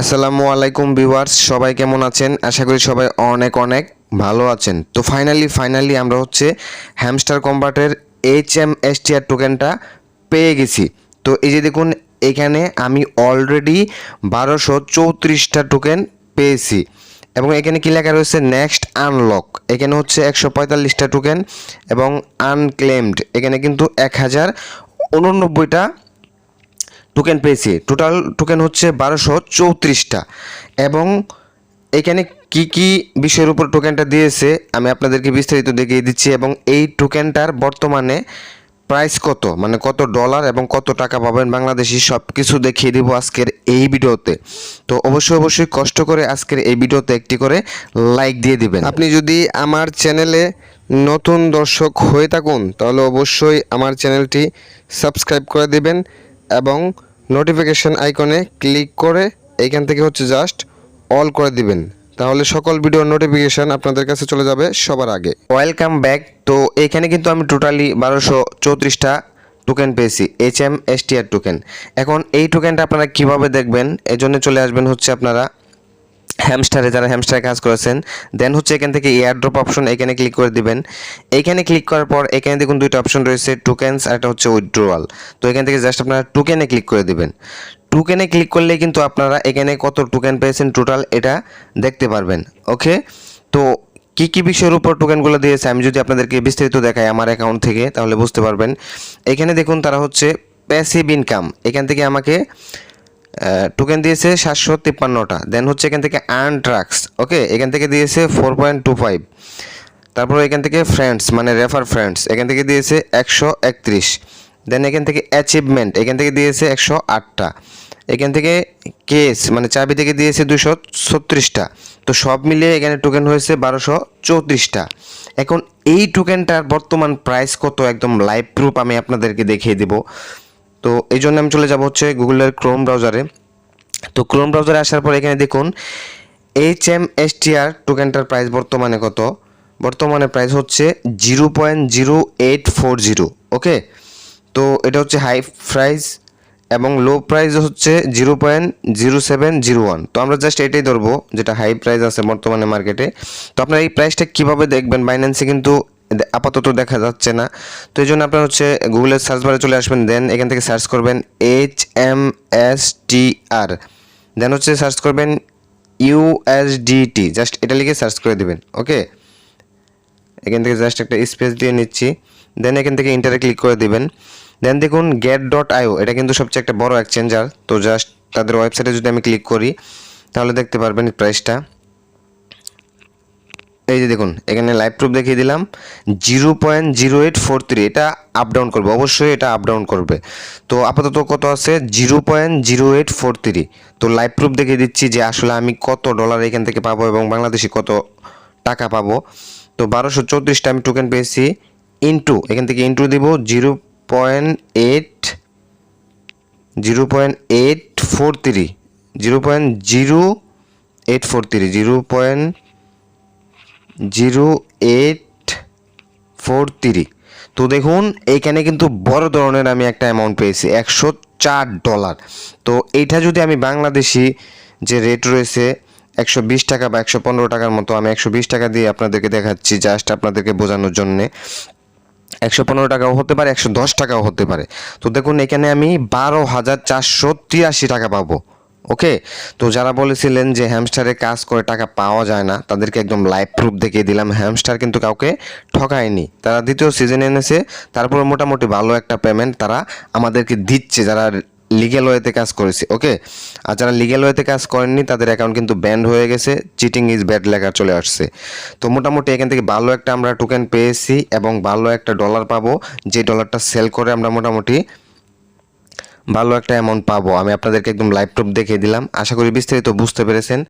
আসসালামু আলাইকুম ভিউয়ার্স, সবাই কেমন আছেন? আশা করি সবাই অনেক অনেক ভালো আছেন। তো ফাইনালি ফাইনালি আমরা হচ্ছে hamster কম্বাটের H M S T R টোকেনটা পেয়ে গেছি। তো এই যে দেখুন, এখানে আমি অলরেডি বারোশো চৌত্রিশটা টোকেন পেয়েছি। এবং এখানে কী লেখা রয়েছে? নেক্সট আনলক এখানে হচ্ছে একশো পঁয়তাল্লিশটা টোকেন এবং আনক্লেমড এখানে কিন্তু এক হাজার উননব্বইটা টোকেন পেয়েছি। টোটাল টোকেন হচ্ছে বারোশো চৌত্রিশটা। এবং এখানে কি কি বিষয়ের উপর টোকেনটা দিয়েছে, আমি আপনাদেরকে বিস্তারিত দেখিয়ে দিচ্ছি। এবং এই টোকেনটার বর্তমানে প্রাইস কত? মানে কত ডলার এবং কত টাকা পাবেন বাংলাদেশি? সব কিছু দেখিয়ে দিব আজকের এই ভিডিওতে। তো অবশ্যই অবশ্যই কষ্ট করে আজকের এই ভিডিওতে একটি করে লাইক দিয়ে দিবেন। আপনি যদি আমার চ্যানেলে নতুন দর্শক হয়ে থাকুন, তাহলে অবশ্যই আমার চ্যানেলটি সাবস্ক্রাইব করে দিবেন এবং নোটিফিকেশন আইকনে ক্লিক করে এইখান থেকে হচ্ছে জাস্ট অল করে দিবেন। তাহলে সকল ভিডিওর নোটিফিকেশান আপনাদের কাছে চলে যাবে সবার আগে। ওয়েলকাম ব্যাক তো এখানে কিন্তু আমি টোটালি বারোশো চৌত্রিশটা টোকেন পেয়েছি এইচ এম এস টোকেন এখন এই টোকেনটা আপনারা কীভাবে দেখবেন? এজন্য জন্য চলে আসবেন হচ্ছে আপনারা হ্যামস্টারে যারা হ্যামস্টারে কাজ করেছেন দেন হচ্ছে এখান থেকে এয়ারড্রপ অপশন এখানে ক্লিক করে দিবেন। এইখানে ক্লিক করার পর এখানে দেখুন দুইটা অপশন রয়েছে টোকেন্স আর একটা হচ্ছে উইথড্রোয়াল তো এখান থেকে জাস্ট আপনারা টোকেনে ক্লিক করে দিবেন। টোকেনে ক্লিক করলে কিন্তু আপনারা এখানে কত টোকেন পেয়েছেন টোটাল এটা দেখতে পারবেন ওকে তো কি কি বিষয়ের উপর টোকেনগুলো দিয়েছে, আমি যদি আপনাদেরকে বিস্তারিত দেখাই আমার অ্যাকাউন্ট থেকে, তাহলে বুঝতে পারবেন। এখানে দেখুন তারা হচ্ছে প্যাসিভ ইনকাম এখান থেকে আমাকে টোকেন দিয়েছে সাতশো তিপ্পান্নটা। দেন হচ্ছে এখান থেকে আর্ন ট্রাক্স ওকে এখান থেকে দিয়েছে ফোর পয়েন্ট টু ফাইভ তারপর এখান থেকে ফ্রেন্ডস মানে রেফার ফ্রেন্ডস এখান থেকে দিয়েছে একশো একত্রিশ। দেন এখান থেকে অ্যাচিভমেন্ট এখান থেকে দিয়েছে একশো আটটা। এখান থেকে কেস মানে চাবি থেকে দিয়েছে দুশো ছত্রিশটা। তো সব মিলিয়ে এখানে টোকেন হয়েছে বারোশো চৌত্রিশটা। এখন এই টোকেনটার বর্তমান প্রাইস কত একদম লাইভ প্রুফ আমি আপনাদেরকে দেখিয়ে দেবো। তো এই জন্য আমি চলে যাব হচ্ছে গুগলের ক্রোম ব্রাউজারে। তো ক্রোম ব্রাউজারে আসার পর এখানে দেখুন, H M S T R টোকেনটার price বর্তমানে কত? বর্তমানে প্রাইস হচ্ছে zero point zero eight four zero, okay? তো এটা হচ্ছে হাই প্রাইস এবং লো প্রাইস হচ্ছে zero point zero seven zero one. তো আমরা জাস্ট এটাই ধরবো, যেটা হাই প্রাইস আছে বর্তমানে মার্কেটে। তো আপনার এই প্রাইসটা কীভাবে দেখবেন? বাইন্যান্সে কিন্তু আপাতত দেখা যাচ্ছে না। তো এই জন্য আপনার হচ্ছে গুগলের সার্চ বারে চলে আসবেন দেন এখান থেকে সার্চ করবেন H M S T R then হচ্ছে সার্চ করবেন ইউএসডিটি জাস্ট এটা লিখে সার্চ করে দিবেন ওকে এখান থেকে জাস্ট একটা স্পেস দিয়ে নিচ্ছি দেন এখান থেকে ইন্টারে ক্লিক করে দিবেন। দেন দেখুন গেট ডট আইও এটা কিন্তু সবচেয়ে একটা বড় এক্সচেঞ্জার তো জাস্ট তাদের ওয়েবসাইটে যদি আমি ক্লিক করি, তাহলে দেখতে পারবেন প্রাইসটা এই যে দেখুন, এখানে লাইভ প্রুফ দেখিয়ে দিলাম। Zero point zero eight four three এটা আপ ডাউন করবে, অবশ্যই এটা আপ ডাউন করবে। তো আপাতত কত আছে? Zero point zero eight four three তো লাইভ প্রুফ দেখিয়ে দিচ্ছি যে আসলে আমি কত ডলার এখান থেকে পাবো এবং বাংলাদেশি কত টাকা পাবো। তো বারোশো চৌত্রিশটা আমি টোকেন পেয়েছি ইন্টু এখান থেকে ইন্টু দিব zero point eight zero point eight four three zero point zero eight four three zero point zero eight four three. তো দেখুন, এইখানে কিন্তু বড় ধরনের আমি একটা অ্যামাউন্ট পেয়েছি, একশো চার ডলার তো এইটা যদি আমি বাংলাদেশি যে রেট রয়েছে, একশো বিশ টাকা বা একশো পনেরো টাকার মতো, আমি একশো বিশ টাকা দিয়ে আপনাদেরকে দেখাচ্ছি জাস্ট আপনাদেরকে বোঝানোর জন্যে। একশো পনেরো টাকাও হতে পারে, একশো দশ টাকাও হতে পারে। তো দেখুন, এখানে আমি বারো হাজার চারশো তিরাশি টাকা পাবো। ওকে? তো যারা বলেছিলেন যে হ্যামস্টারে কাজ করে টাকা পাওয়া যায় না, তাদেরকে একদম লাইভ প্রুফ দেখিয়ে দিলাম। হ্যামস্টার কিন্তু কাউকে ঠকায়নি। তারা দ্বিতীয় সিজন এনেছে, তারপরে মোটামুটি ভালো একটা পেমেন্ট তারা আমাদেরকে দিচ্ছে যারা লিগেল ওয়েতে কাজ করেছে, ওকে? আর যারা লিগেল ওয়েতে কাজ করেননি, তাদের অ্যাকাউন্ট কিন্তু ব্যান্ড হয়ে গেছে চিটিং ইজ ব্যাড লেখা চলে আসছে। তো মোটামুটি এখান থেকে ভালো একটা আমরা টোকেন পেয়েছি এবং ভালো একটা ডলার পাবো। যে ডলারটা সেল করে আমরা মোটামুটি ভালো একটা অ্যামাউন্ট পাবো। আমি আপনাদেরকে একদম লাইভ টপ দেখিয়ে দিলাম। আশা করি বিস্তারিত বুঝতে পেরেছেন।